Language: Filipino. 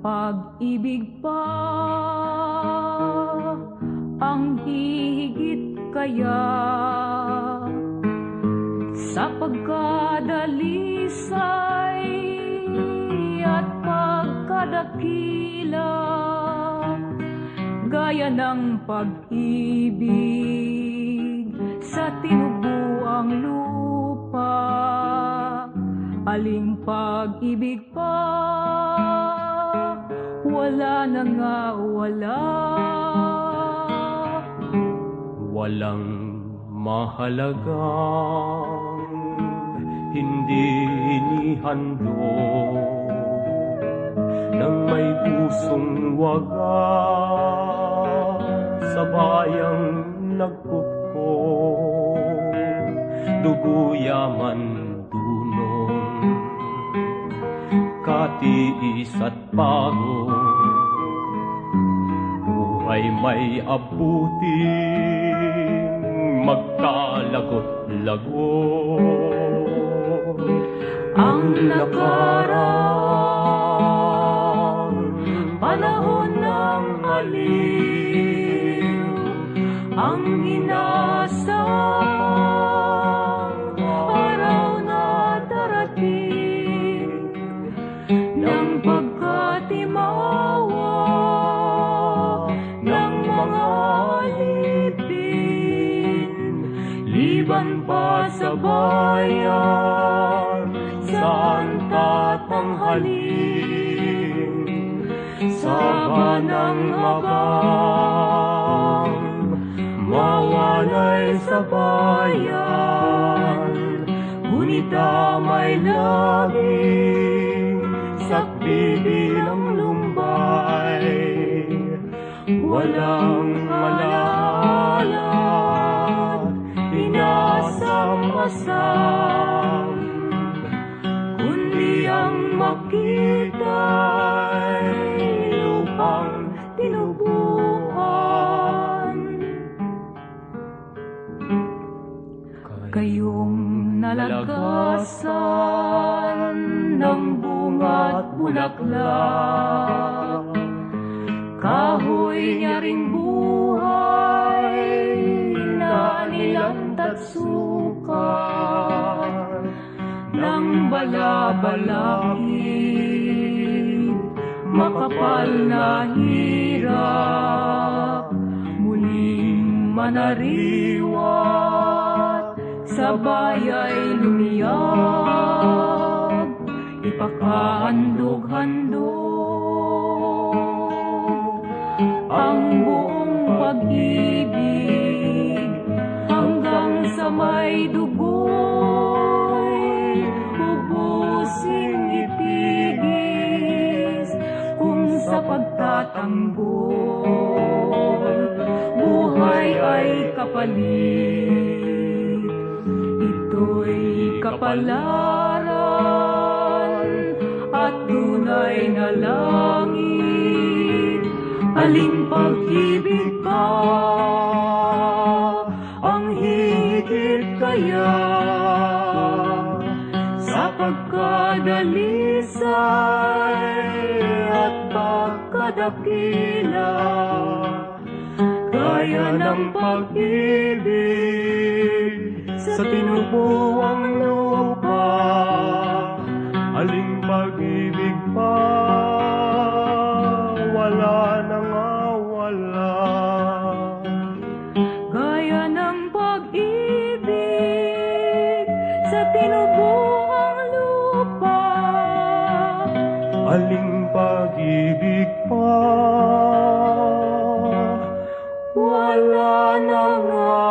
pag-ibig pa ang hihigit kaya. Sa pagkadalisay at pagkadakila gaya ng pag-ibig sa tinubuang lupa. Aling pag-ibig pa wala na nga wala. Walang mahalagang hindi inihandog ng may pusong wagas sa bayang nagkukko. Dugo yaman dunong katiis at pagod buhay may abuting magkalagot-lagot ang nakarang panahon ng aliw ang inasang liban pa sa bayan saan tatanghalin Saba ng abang Mawalay sa bayan. Ngunit may laging Sakbibilang lumbay. Walang alaala Inasam-asam Kundi ang makita'y lupang tinubuhan Kayong nalagasan ng bunga at bulaklak. Kahoy niya ring buhay na nilantat sukat ng balabalakid makapal na hirap muling manariwat sa bayay lumiyag ipakahandog-handog. Ang buong pag-ibig hanggang sa may dugoy sa pagtatanggol buhay ay kapalit. Ito'y kapalaran at tunay na langit. Aling pag-ibig pa ang higit kaya sa pagkadalisay at pagkadakila kaya ng pag-ibig sa tinubuang lupa aling pag-ibig pa wala nang awala. Kaya ng pag-ibig sa tinubuang aling pag-ibig pa. Wala na nga